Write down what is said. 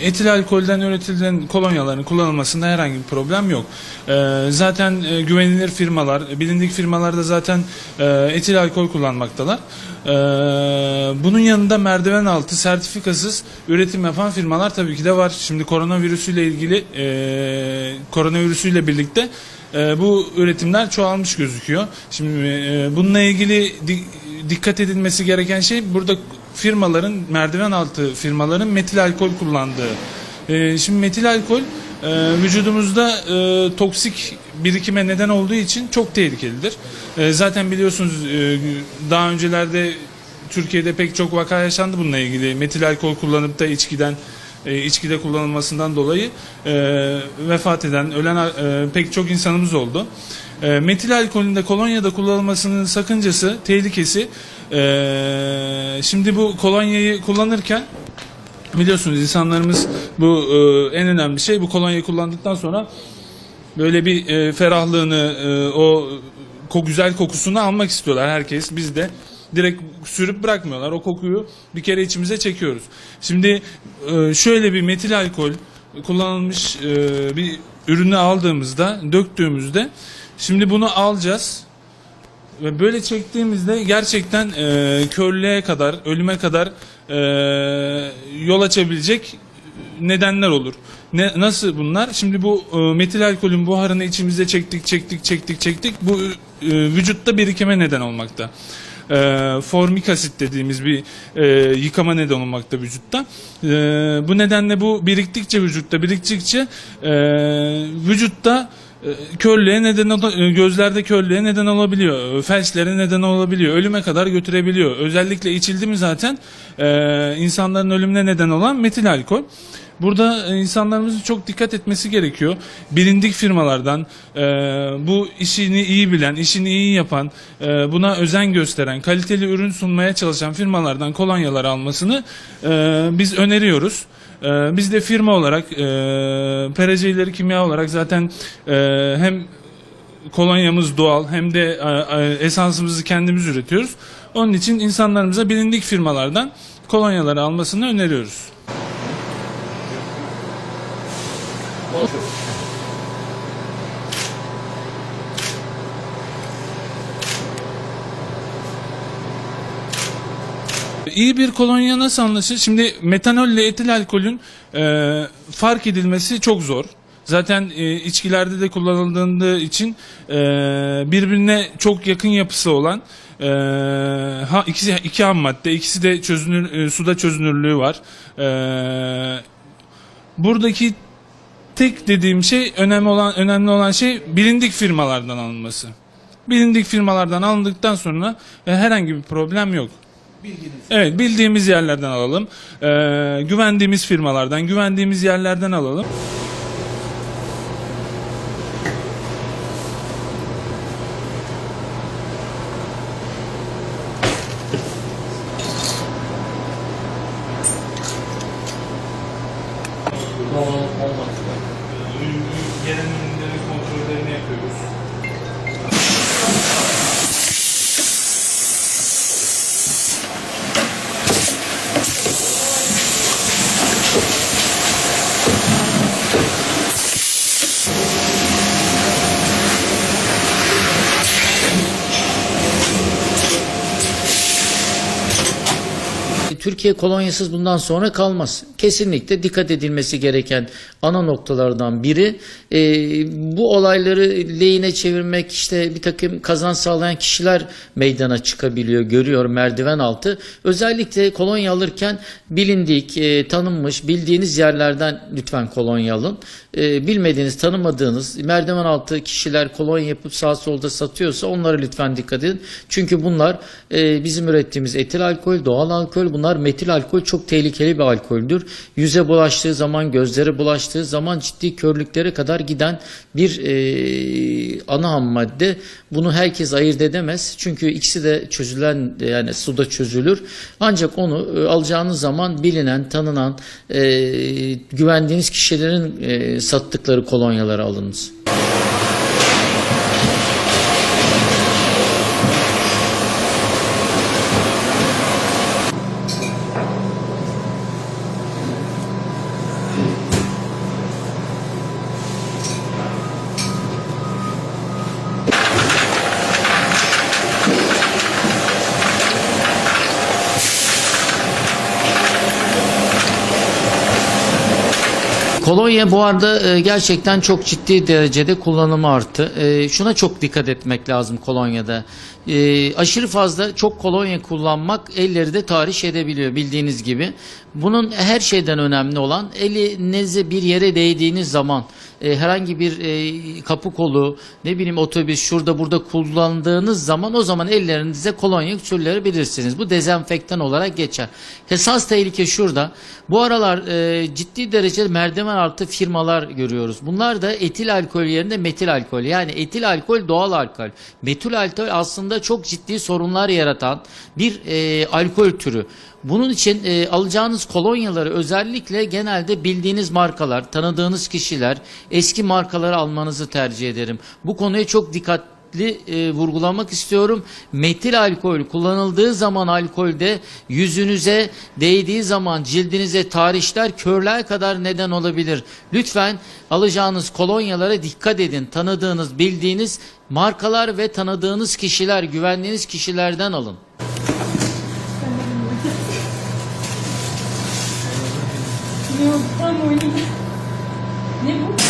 Etil alkolden üretilen kolonyaların kullanılmasında herhangi bir problem yok. Ee, zaten e, güvenilir firmalar, bilindik firmalar da zaten e, etil alkol kullanmaktalar. Ee, bunun yanında merdiven altı sertifikasız üretim yapan firmalar tabii ki de var. Şimdi koronavirüsüyle ilgili e, koronavirüsüyle birlikte e, bu üretimler çoğalmış gözüküyor. Şimdi e, bununla ilgili di- dikkat edilmesi gereken şey burada firmaların merdiven altı firmaların metil alkol kullandığı. E, şimdi metil alkol e, vücudumuzda e, toksik birikime neden olduğu için çok tehlikelidir. E, zaten biliyorsunuz e, daha öncelerde Türkiye'de pek çok vaka yaşandı bununla ilgili. Metil alkol kullanıp da içkiden e, içkide kullanılmasından dolayı e, vefat eden, ölen e, pek çok insanımız oldu. E, metil alkolün de kolonyada kullanılmasının sakıncası, tehlikesi e, şimdi bu kolonyayı kullanırken biliyorsunuz insanlarımız bu e, en önemli şey bu kolonyayı kullandıktan sonra böyle bir e, ferahlığını e, o ko güzel kokusunu almak istiyorlar herkes. Biz de direkt sürüp bırakmıyorlar. O kokuyu bir kere içimize çekiyoruz. Şimdi e, şöyle bir metil alkol kullanılmış e, bir ürünü aldığımızda döktüğümüzde şimdi bunu alacağız ve böyle çektiğimizde gerçekten e, körlüğe kadar, ölüme kadar e, yol açabilecek nedenler olur. Ne, nasıl bunlar? Şimdi bu e, metil alkolün buharını içimizde çektik, çektik, çektik, çektik. Bu e, vücutta birikime neden olmakta. E, formik asit dediğimiz bir e, yıkama neden olmakta vücutta. E, bu nedenle bu biriktikçe vücutta, biriktikçe e, vücutta körlüğe neden e, gözlerde körlüğe neden olabiliyor. e, Felçlere neden olabiliyor. Ölüme kadar götürebiliyor. Özellikle içildi mi zaten e, insanların ölümüne neden olan metil alkol. Burada e, insanlarımızın çok dikkat etmesi gerekiyor. Bilindik firmalardan e, bu işini iyi bilen, işini iyi yapan, e, buna özen gösteren, kaliteli ürün sunmaya çalışan firmalardan kolonyalar almasını e, biz öneriyoruz. Ee, biz de firma olarak e, PRC İleri Kimya olarak zaten e, hem kolonyamız doğal hem de e, e, esansımızı kendimiz üretiyoruz. Onun için insanlarımıza bilindik firmalardan kolonyaları almasını öneriyoruz. İyi bir kolonya nasıl anlaşılır? Şimdi metanol ile etil alkolün e, fark edilmesi çok zor. Zaten e, içkilerde de kullanıldığı için e, birbirine çok yakın yapısı olan e, ha, ikisi iki ham madde, ikisi de çözünür, e, suda çözünürlüğü var. E, buradaki tek dediğim şey önemli olan önemli olan şey bilindik firmalardan alınması. Bilindik firmalardan alındıktan sonra e, herhangi bir problem yok. Evet bildiğimiz yerlerden alalım. Ee, güvendiğimiz firmalardan, güvendiğimiz yerlerden alalım. Türkiye kolonyasız bundan sonra kalmaz. Kesinlikle dikkat edilmesi gereken ana noktalardan biri e, bu olayları lehine çevirmek işte bir takım kazan sağlayan kişiler meydana çıkabiliyor görüyor merdiven altı. Özellikle kolonya alırken bilindik, e, tanınmış, bildiğiniz yerlerden lütfen kolonya alın. E, bilmediğiniz, tanımadığınız merdiven altı kişiler kolonya yapıp sağ solda satıyorsa onlara lütfen dikkat edin. Çünkü bunlar e, bizim ürettiğimiz etil alkol, doğal alkol, bunlar metil alkol çok tehlikeli bir alkoldür. Yüze bulaştığı zaman, gözlere bulaştığı zaman ciddi körlüklere kadar giden bir e, ana ham madde. Bunu herkes ayırt edemez. Çünkü ikisi de çözülen yani suda çözülür. Ancak onu e, alacağınız zaman bilinen, tanınan, e, güvendiğiniz kişilerin e, sattıkları kolonyaları alınız. Kolonya bu arada e, gerçekten çok ciddi derecede kullanımı arttı. E, şuna çok dikkat etmek lazım kolonyada. E, aşırı fazla çok kolonya kullanmak elleri de tahriş edebiliyor bildiğiniz gibi. Bunun her şeyden önemli olan elinize bir yere değdiğiniz zaman e, herhangi bir e, kapı kolu ne bileyim otobüs şurada burada kullandığınız zaman o zaman ellerinize kolonya sürülebilirsiniz. Bu dezenfektan olarak geçer. Esas tehlike şurada. Bu aralar e, ciddi derecede merdiven altı firmalar görüyoruz. Bunlar da etil alkol yerine metil alkol. Yani etil alkol doğal alkol. Metil alkol aslında çok ciddi sorunlar yaratan bir e, alkol türü. Bunun için e, alacağınız kolonyaları özellikle genelde bildiğiniz markalar, tanıdığınız kişiler, eski markaları almanızı tercih ederim. Bu konuya çok dikkatli e, vurgulamak istiyorum. Metil alkol kullanıldığı zaman alkolde yüzünüze değdiği zaman cildinize tarihler, körler kadar neden olabilir. Lütfen alacağınız kolonyalara dikkat edin. Tanıdığınız, bildiğiniz markalar ve tanıdığınız kişiler, güvendiğiniz kişilerden alın. Ne bu?